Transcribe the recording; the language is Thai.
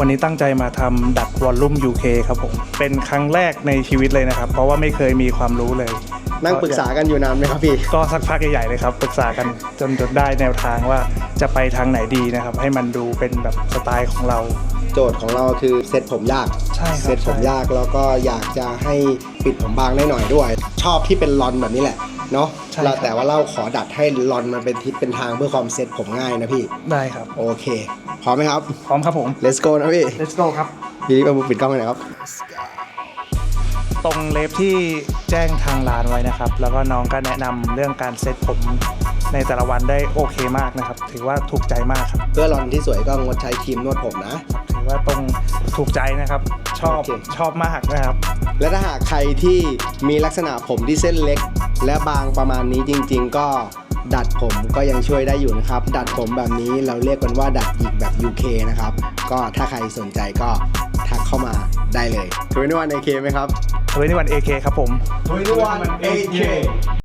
วันนี้ตั้งใจมาทำดัดวอลลุ่ม UK ครับผม เป็นครั้งแรกในชีวิตเลยนะครับ เพราะว่าไม่เคยมีความรู้เลย นั่งปรึกษากันอยู่นานไหมครับพี่ ก็สักพักใหญ่ๆเลยครับ ปรึกษากันจนจนได้แนวทางว่าจะไปทางไหนดีนะครับ ให้มันดูเป็นแบบสไตล์ของเรา โจทย์ของเราคือเซ็ตผมยากใช่ครับเซ็ตผมใช่ ยากแล้วก็อยากจะให้ปิดผมบางได้หน่อยด้วย ชอบที่เป็นลอนแบบนี้แหละเนาะใช่เราครับแต่ว่าเราขอดัดให้ลอนมันเป็นทิศเป็นทางเพื่อความเซ็ตผมง่ายนะพี่ ได้ครับ โอเคพ ร้อมไหมครับ พร้อมครับผม let's go นะพี่ let's go ครับ พี่ลิฟเอามือปิดกล้องหน่อยครับ ตรงเล็บที่แจ้งทางร้านไว้นะครับ แล้วก็น้องก็แนะนำเรื่องการเซ็ตผมในแต่ละวันได้โอเคมากนะครับ ถือว่าถูกใจมากครับ เพื่อลอนที่สวยก็งดใช้ครีมนวดผมนะ ถือว่าตรงถูกใจนะครับ ชอบ โอเค ชอบมากนะครับ และถ้าหากใครที่มีลักษณะผมที่เส้นเล็ก และบางประมาณนี้จริง ๆ ก็ ดัดผมก็ยังช่วยได้อยู่นะครับ ดัดผมแบบนี้เราเรียกกันว่าดัดหยิกแบบ UK นะครับ ก็ถ้าใครสนใจก็ทักเข้ามาได้เลยทวินวัน AK ไหมครับเฮ้ยนี่วัน AK ครับผมทวินวัน AK